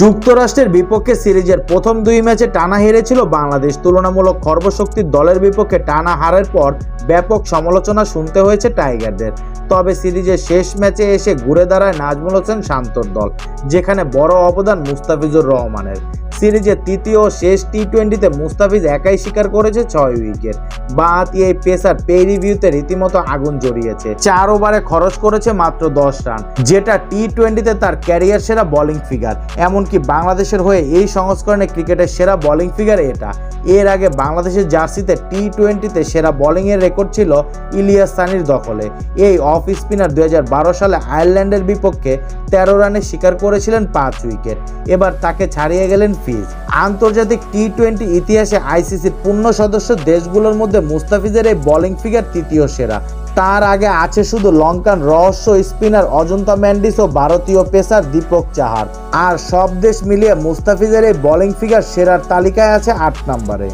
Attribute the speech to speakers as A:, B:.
A: যুক্তরাষ্ট্রের বিপক্ষে সিরিজের প্রথম দুই ম্যাচে টানা হেরেছিল বাংলাদেশ। তুলনামূলক খর্বশক্তির দলের বিপক্ষে টানা হারের পর ব্যাপক সমালোচনা শুনতে হয়েছে টাইগারদের। তবে সিরিজের শেষ ম্যাচে এসে ঘুরে দাঁড়ায় নাজমুল হোসেন শান্তর দল, যেখানে বড় অবদান মুস্তাফিজুর রহমানের। সিরিজের তৃতীয় শেষ টি টোয়েন্টিতে মুস্তাফিজ একাই শিকার করেছে ছয় উইকেট। বাঁহাতি এই পেসার পে রিভিউতে রীতিমতো আগুন জড়িয়েছে। চার ওভারে খরচ করেছে মাত্র দশ রান, যেটা টি টোয়েন্টিতে তার ক্যারিয়ার সেরা বোলিং ফিগার। এমনকি বাংলাদেশের হয়ে এই সংস্করণে ক্রিকেটের সেরা বোলিং ফিগার এটা। এর আগে বাংলাদেশের জার্সিতে টি টোয়েন্টিতে সেরা বোলিংয়ের রেকর্ড ছিল ইলিয়াস সানির দখলে। এই অফ স্পিনার দু হাজার বারো সালে আয়ারল্যান্ডের বিপক্ষে তেরো রানে শিকার করেছিলেন পাঁচ উইকেট। এবার তাকে ছাড়িয়ে গেলেন ফিজ আন্তর্জাতিক টি টোয়েন্টি ইতিহাসে আইসিসির পূর্ণ সদস্য দেশগুলোর মধ্যে মুস্তাফিজের এই বোলিং ফিগার তৃতীয় সেরা। তার আগে আছে শুধু লঙ্কান রহস্য স্পিনার অজন্তা ম্যান্ডিস ও ভারতীয় পেসার দীপক চাহার। আর সব দেশ মিলিয়ে মুস্তাফিজের এই বোলিং ফিগার সেরার তালিকায় আছে আট নম্বরে।